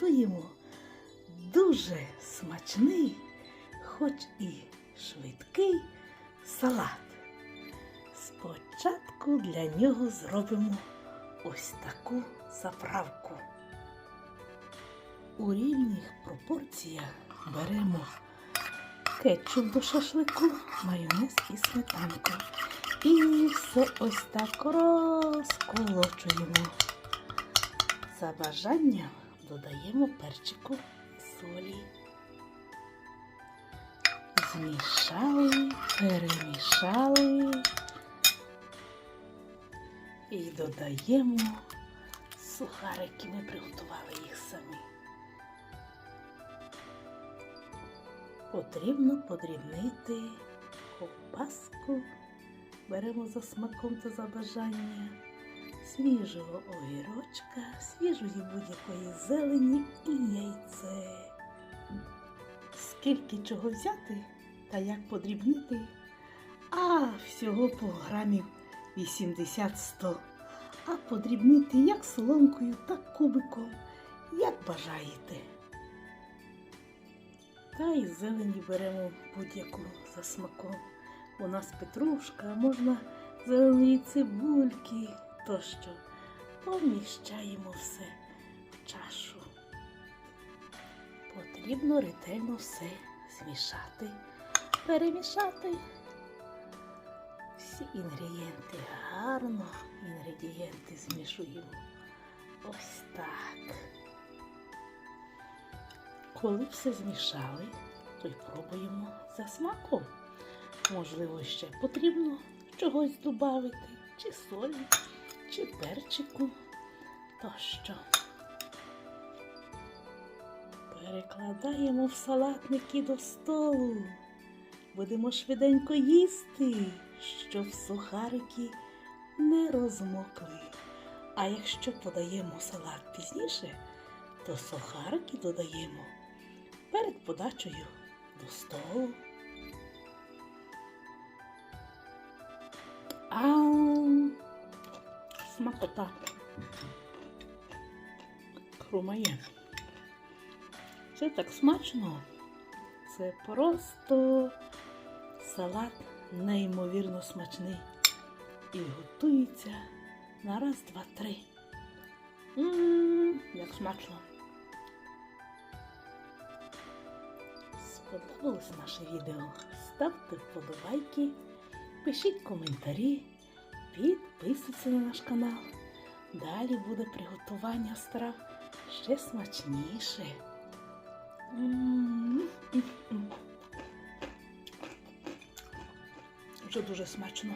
приготуємо дуже смачний, хоч і швидкий салат. Спочатку для нього зробимо ось таку заправку. У рівних пропорціях беремо кетчуп до шашлику, майонез і сметанку. І все ось так розколочуємо. За бажанням додаємо перчику солі. Змішали, перемішали і додаємо сухарики. Ми приготували їх самі. Потрібно подрібнити ковбаску. Беремо за смаком та за бажання свіжого огірочка, свіжої будь-якої зелені і яйце. Скільки чого взяти та як подрібнити? А всього по грамів 80-100. А подрібнити як соломкою, так кубиком, як бажаєте. Та й зелені беремо будь-яку за смаком. У нас петрушка, можна зеленої цибульки тощо. Поміщаємо все в чашу. Потрібно ретельно все змішати, перемішати. Всі інгредієнти гарно, інгредієнти змішуємо. Ось так. Коли все змішали, то й пробуємо за смаком. Можливо, ще потрібно чогось додати, чи солі, чи перчику тощо. Перекладаємо в салатники до столу. Будемо швиденько їсти, щоб сухарики не розмокли. А якщо подаємо салат пізніше, то сухарики додаємо перед подачею до столу. Смакота. Хрумає. Це так смачно. Це просто салат неймовірно смачний. І готується на раз, два, три. Ммм, як смачно. Сподобалось наше відео? Ставте вподобайки, пишіть коментарі, підписуйтесь на наш канал. Далі буде приготування страв ще смачніше. Вже дуже смачно.